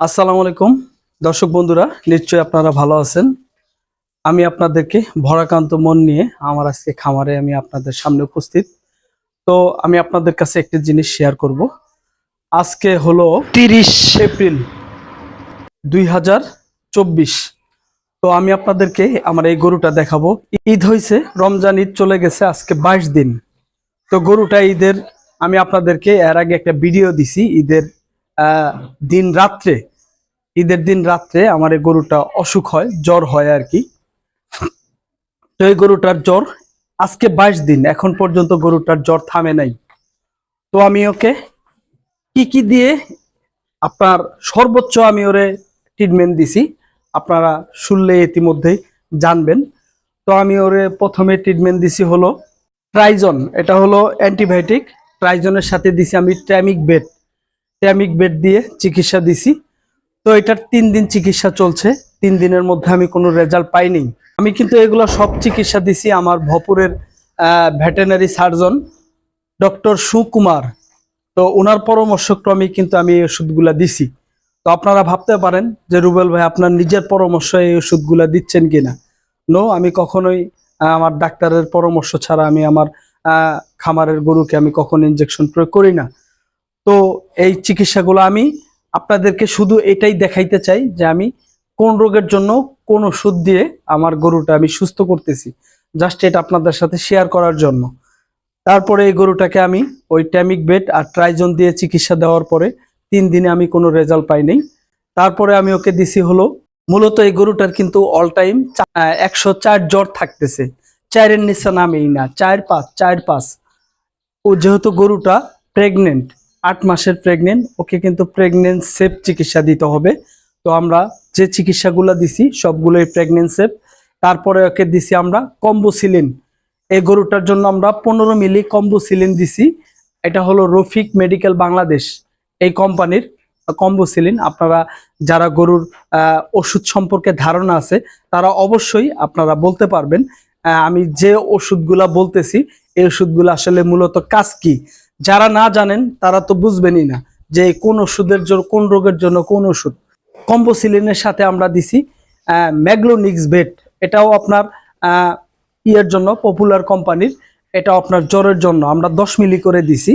আসসালামু আলাইকুম। দর্শক বন্ধুরা, নিশ্চয়ই আপনারা ভালো আছেন। আমি আপনাদেরকে ভরাকান্ত মন নিয়ে আমার আজকে খামারে আমি আপনাদের সামনে উপস্থিত। তো আমি আপনাদের কাছে একটি জিনিস শেয়ার করব। আজকে হলো তিরিশ এপ্রিল দুই হাজার চব্বিশ। তো আমি আপনাদেরকে আমার এই গরুটা দেখাবো। ঈদ হয়েছে রমজান ঈদ চলে গেছে, আজকে বাইশ দিন। তো গরুটা ঈদের, আমি আপনাদেরকে এর আগে একটা ভিডিও দিছি, ঈদের দিন রাত্রে, ঈদের দিন রাত্রে আমার এই গরুটা অসুখ হয়, জ্বর হয় আর কি। তো এই গরুটার জ্বর আজকে বাইশ দিন, এখন পর্যন্ত গরুটার জ্বর থামে নাই। তো আমি ওকে কি কি দিয়ে আপনার সর্বোচ্চ আমি ওরে ট্রিটমেন্ট দিছি, আপনারা শুনলে ইতিমধ্যেই জানবেন। তো আমি ওরে প্রথমে ট্রিটমেন্ট দিছি হলো ট্রাইজন, এটা হলো অ্যান্টিবায়োটিক। ট্রাইজনের সাথে দিছি আমি ট্যামিক বেড। ট্যামিক বেড দিয়ে চিকিৎসা দিছি। তো এটার তিন দিন চিকিৎসা চলছে। তিন দিনের মধ্যে আমি কোনো রেজাল্ট পাইনি। আমি কিন্তু এগুলো সব চিকিৎসা দিছি আমার ভপুরের ভেটেনারি সার্জন ডক্টর সুকুমার। তো ওনার পরামর্শক্রমে কিন্তু আমি এই ওষুধগুলা দিছি। তো আপনারা ভাবতে পারেন যে রুবেল ভাই, আপনার নিজের পরামর্শ এই ওষুধগুলো দিচ্ছেন কিনা? নো আমি কখনোই আমার ডাক্তারের পরামর্শ ছাড়া আমি আমার খামারের গরুকে আমি কখনো ইনজেকশন প্রয়োগ করি না। তো এই চিকিৎসাগুলো আমি আপনাদেরকে শুধু এটাই দেখাইতে চাই যে আমি কোন রোগের জন্য কোন ওষুধ দিয়ে আমার গরুটা আমি সুস্থ করতেছি। জাস্ট এটা আপনাদের সাথে শেয়ার করার জন্য। তারপরে এই গরুটাকে আমি ওই ট্যামিক বেড আর ট্রাইজন দিয়ে চিকিৎসা দেওয়ার পরে তিন দিনে আমি কোনো রেজাল্ট পাই নাই। তারপরে আমি ওকে দিছি হলো মূলত এই গরুটার কিন্তু অল টাইম একশো চার জ্বর থাকতেছে। চারের নিচে নামেই না, চার পাঁচ চার পাঁচ। ও যেহেতু গরুটা প্রেগনেন্ট আট মাসের প্রেগনেন্ট ওকে কিন্তু প্রেগনেন্ট সেফ চিকিৎসা দিতে হবে। তো আমরা যে চিকিৎসাগুলো দিছি, সবগুলোই প্রেগনেন্ট সেফ তারপরে ওকে দিছি আমরা কম্বোসিলিন। এই গরুটার জন্য আমরা পনেরো মিলি কম্বোসিলিন দিছি। এটা হলো রফিক মেডিকেল বাংলাদেশ এই কোম্পানির কম্বোসিলিন। আপনারা যারা গরুর ওষুধ সম্পর্কে ধারণা আছে, তারা অবশ্যই আপনারা বলতে পারবেন। আমি যে ওষুধগুলা বলতেছি, এই ওষুধগুলো আসলে মূলত কাজ কি? যারা না জানেন, তারা তো বুঝবেনই না যে কোন ওষুধের জন্য, কোন রোগের জন্য কোন ওষুধ। কম্বোসিলিনের সাথে আমরা দিছি ম্যাগলোনিক্স বেট এটাও আপনার ইয়ের জন্য, পপুলার কোম্পানির। এটা আপনার জ্বরের জন্য আমরা দশ মিলি করে দিছি।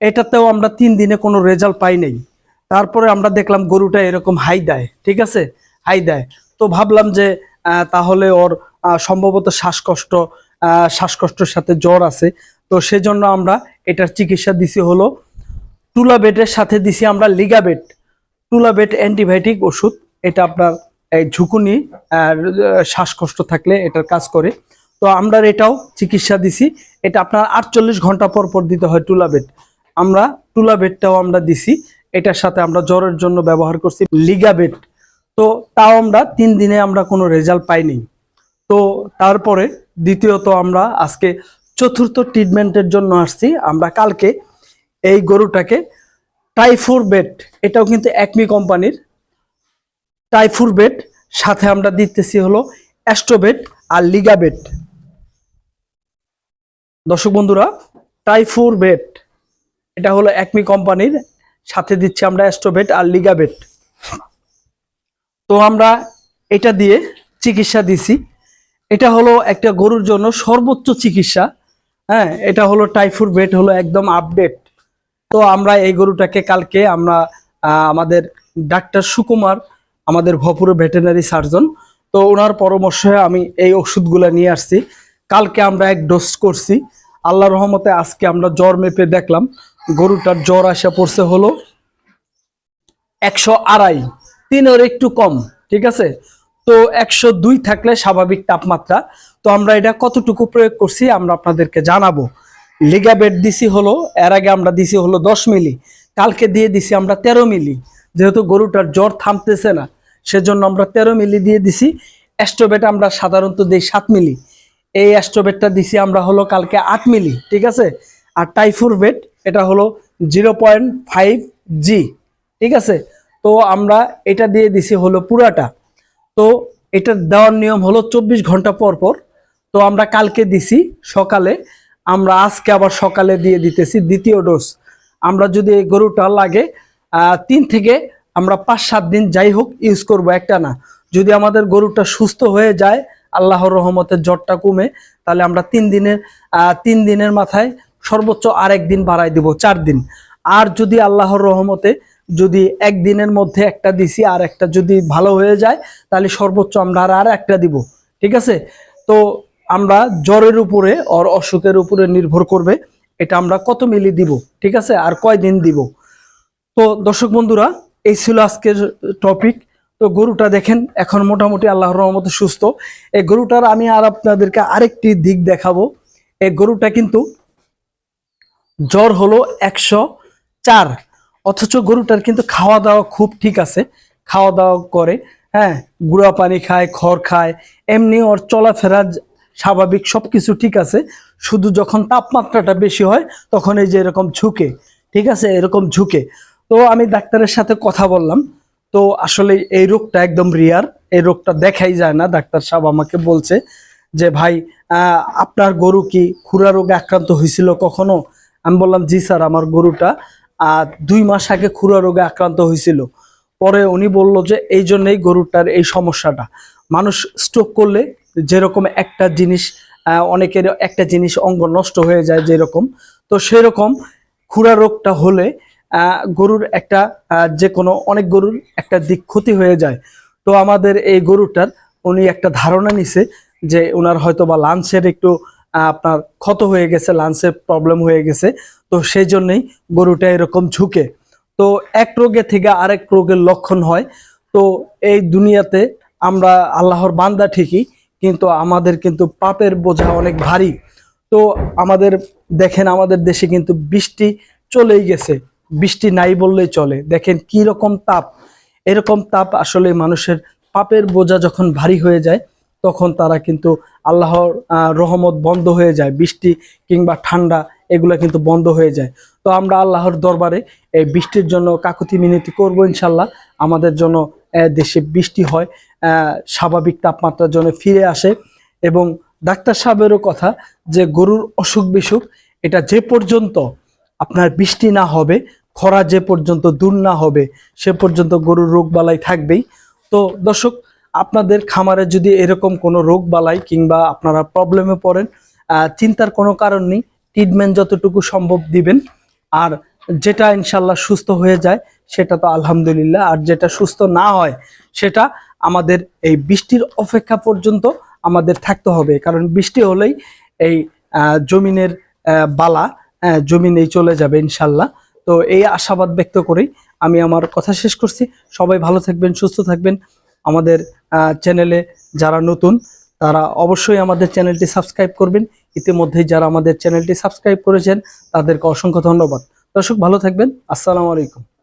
এটাতেও আমরা তিন দিনে কোনো রেজাল্ট পাই নাই। তারপরে আমরা দেখলাম গরুটা এরকম হাই দেয়, ঠিক আছে? হাই দেয়। তো ভাবলাম যে তাহলে ওর সম্ভবত শ্বাসকষ্ট শ্বাসকষ্টের সাথে জ্বর আছে। তো সেজন্য আমরা এটার চিকিৎসা দিছি হলো টুলাবেটের সাথে দিছি আমরা লিগাবেট টুলাবেট অ্যান্টিবায়োটিক ওষুধ। এটা আপনার এই ঝুঁকুনি আর শ্বাসকষ্ট থাকলে এটার কাজ করে। তো আমরা এটাও চিকিৎসা দিছি। এটা আপনার আটচল্লিশ ঘণ্টা পর পর দিতে হয় টুলাবেট আমরা টুলাবেটটাও আমরা দিছি। এটার সাথে আমরা জ্বরের জন্য ব্যবহার করছি লিগাবেট তো তাও আমরা তিন দিনে আমরা কোনো রেজাল্ট পাইনি। তো তারপরে দ্বিতীয়ত আমরা আজকে চতুর্থ ট্রিটমেন্টের জন্য আসছি। আমরা কালকে এই গরুটাকে টাইফুর বেড এটাও কিন্তু একমি কোম্পানির টাইফুর বেড সাথে আমরা দিতেছি হলো অ্যাস্ট্রোবেট আর লিগাবেট দর্শক বন্ধুরা টাইফুর বেড এটা হলো একমি কোম্পানির সাথে দিচ্ছি আমরা অ্যাস্ট্রোবেট আর লিগাবেট তো আমরা এটা দিয়ে চিকিৎসা দিছি। এটা হলো একটা গরুর জন্য সর্বোচ্চ চিকিৎসা। হ্যাঁ এটা হলো টাইফুর বেট হলো একদম আপডেট তো আমরা এই গরুটাকে কালকে আমরা আমাদের ডাক্তার সুকুমার, আমাদের ভপুর ভেটেনারি সার্জন তো ওনার পরামর্শে আমি এই ওষুধগুলো নিয়ে আসছি। কালকে আমরা এক ডোজ করছি। আল্লাহ রহমতে আজকে আমরা জ্বর মেপে দেখলাম। গরুটার জ্বর আসা পড়ছে হলো একশো আড়াই। তিনের একটু কম, ঠিক আছে? তো একশো দুই থাকলে স্বাভাবিক তাপমাত্রা। তো আমরা এটা কতটুকু প্রয়োগ করছি আমরা আপনাদেরকে জানাব। লিগাবেট দিছি হলো, এর আগে আমরা দিছি হলো দশ মিলি, কালকে দিয়ে দিছি আমরা তেরো মিলি। যেহেতু গরুটার জ্বর থামতেছে না, সেজন্য আমরা তেরো মিলি দিয়ে দিছি। অ্যাস্ট্রোবেট আমরা সাধারণত দিই সাত মিলি। এই অ্যাস্ট্রোবেটটা দিছি আমরা হলো কালকে আট মিলি, ঠিক আছে? আর টাইফুর বেট, এটা হলো জিরো পয়েন্ট ফাইভ জি, ঠিক আছে? তো আমরা এটা দিয়ে দিছি হলো পুরাটা। তো এটা দেওয়ার নিয়ম হলো চব্বিশ ঘণ্টা পর পর। তো আমরা কালকে দিছি, সকালে। আমরা আজকে আবার সকালে দিয়ে দিতেছি দ্বিতীয় ডোজ। আমরা যদি এই গরুটা লাগে তিন থেকে আমরা পাঁচ, সাত দিন যাই হোক ইউজ করব একটা না। যদি আমাদের গরুটা সুস্থ হয়ে যায়, আল্লাহর রহমতের জ্বরটা কমে, তাহলে আমরা তিন দিনের তিন দিনের মাথায় সর্বোচ্চ আরেক দিন বাড়াই দিব, চার দিন। আর যদি আল্লাহর রহমতে যদি একদিনের মধ্যে একটা দিছি আর একটা যদি ভালো হয়ে যায়, তাহলে সর্বোচ্চ আমরা আর আর একটা দিব। ঠিক আছে? তো আমরা জ্বরের উপরে ওর অসুখের উপরে নির্ভর করবে, এটা আমরা কত মিলি দিব, ঠিক আছে? আর কয় দিন দিব? তো দর্শক বন্ধুরা, এই ছিল আজকের টপিক তো গরুটা দেখেন, এখন মোটামুটি আল্লাহর রহমতে সুস্থ। এই গরুটার আমি আর আপনাদেরকে আরেকটি দিক দেখাবো। এই গরুটা কিন্তু জ্বর হলো একশো চার। অথচ গরুটার কিন্তু খাওয়া দাওয়া খুব ঠিক আছে। খাওয়া দাওয়া করে হ্যাঁ গুঁড়া পানি খায়, খড় খায়, এমনি ওর চলাফেরা স্বাভাবিক সব কিছু ঠিক আছে। শুধু যখন তাপমাত্রাটা বেশি হয়, তখন এই যে এরকম ঝুঁকে, ঠিক আছে, এরকম ঝুঁকে। তো আমি ডাক্তারের সাথে কথা বললাম। তো আসলে এই রোগটা একদম রিয়ার এই রোগটা দেখাই যায় না। ডাক্তার সাহেব আমাকে বলছে যে, ভাই আপনার গরু কি খুরা রোগে আক্রান্ত হয়েছিল কখনো? আমি বললাম, জি স্যার, আমার গরুটা দুই মাস আগে খুরা রোগে আক্রান্ত হয়েছিল। পরে উনি বলল যে, এই জন্যই গরুটার এই সমস্যাটা। মানুষ স্ট্রোক করলে যেরকম একটা জিনিস অনেকের একটা জিনিস অঙ্গ নষ্ট হয়ে যায় যেরকম। তো সেরকম খুরা রোগটা হলে গরুর একটা যে কোনো অনেক গরুর একটা দিক ক্ষতি হয়ে যায়। তো আমাদের এই গরুটার উনি একটা ধারণা নিছে যে ওনার হয়তো বা লাঞ্চের একটু আপনার ক্ষত হয়ে গেছে লাঞ্চের প্রবলেম হয়ে গেছে, তো সেই জন্যই গরুটা এরকম ঝুঁকে। তো এক রোগে থেকে আরেক রোগের লক্ষণ হয়। তো এই দুনিয়াতে আমরা আল্লাহর বান্দা ঠিকই, কিন্তু আমাদের কিন্তু পাপের বোঝা অনেক ভারী। তো আমাদের, দেখেন আমাদের দেশে কিন্তু বৃষ্টি চলেই গেছে। বৃষ্টি নাই বললেই চলে। দেখেন কি রকম তাপ। এরকম তাপ আসলে মানুষের পাপের বোঝা যখন ভারী হয়ে যায়, তখন তারা কিন্তু আল্লাহর রহমত বন্ধ হয়ে যায়, বৃষ্টি কিংবা ঠান্ডা, এগুলো কিন্তু বন্ধ হয়ে যায়। তো আমরা আল্লাহর দরবারে এই বৃষ্টির জন্য কাকুতি মিনতি করব ইনশাল্লাহ। আমাদের জন্য দেশে বৃষ্টি হয় স্বাভাবিক তাপমাত্রার জন্য ফিরে আসে। এবং ডাক্তার সাহেবেরও কথা যে গরুর অসুখ বিসুখ, এটা যে পর্যন্ত আপনার বৃষ্টি না হবে, খরা যে পর্যন্ত দূর না হবে, সে পর্যন্ত গরুর রোগ বালাই থাকবেই। তো দর্শক আপনাদের খামারে যদি এরকম কোনো রোগ বালাই কিংবা আপনারা প্রবলেমে পড়েন চিন্তার কোনো কারণ নেই ট্রিটমেন্ট যতটুকু সম্ভব দিবেন। আর যেটা ইনশাল্লাহ সুস্থ হয়ে যায়, সেটা তো আলহামদুলিল্লাহ। আর যেটা সুস্থ না হয়, সেটা আমাদের এই বৃষ্টির অপেক্ষা পর্যন্ত আমাদের থাকতে হবে। কারণ বৃষ্টি হলেই এই জমিনের বালা জমিনেই চলে যাবে ইনশাল্লাহ তো এই আশাবাদ ব্যক্ত করেই আমি আমার কথা শেষ করছি। সবাই ভালো থাকবেন, সুস্থ থাকবেন। আমাদের চ্যানেলে যারা নতুন, তারা অবশ্যই আমাদের চ্যানেলটি সাবস্ক্রাইব করবেন। ইতিমধ্যেই যারা আমাদের চ্যানেলটি সাবস্ক্রাইব করেছেন, তাদেরকে অসংখ্য ধন্যবাদ। দর্শক, ভালো থাকবেন। আসসালামু আলাইকুম।